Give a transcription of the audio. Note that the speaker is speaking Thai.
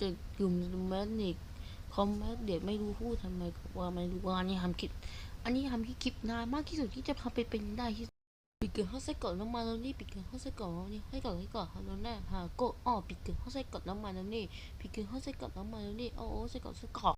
จะกลุ่มแมสนิกคอมแมสเด็กไม่รู้พูดทำไมว่าไม่รู้ว่านนี้ทำคลิปอันนี้ทำคลิปนานมากที่สุดที่จะทำไปเป็นได้ที่ปิดเกินข้อไส้ก่อนน้ำมันแล้วนี่ปิดเกินข้อไส้ก่อนแล้วนี่ให้ก่อนให้ก่อนแล้วแน่หาโกอ้อปิดเกินข้อไส้ก่อนน้ำมันแล้วนี่ปิดเกินข้อไส้ก่อนน้ำมันแล้วนี่โอ้โอ้ไส้ก่อนไส้ก่อน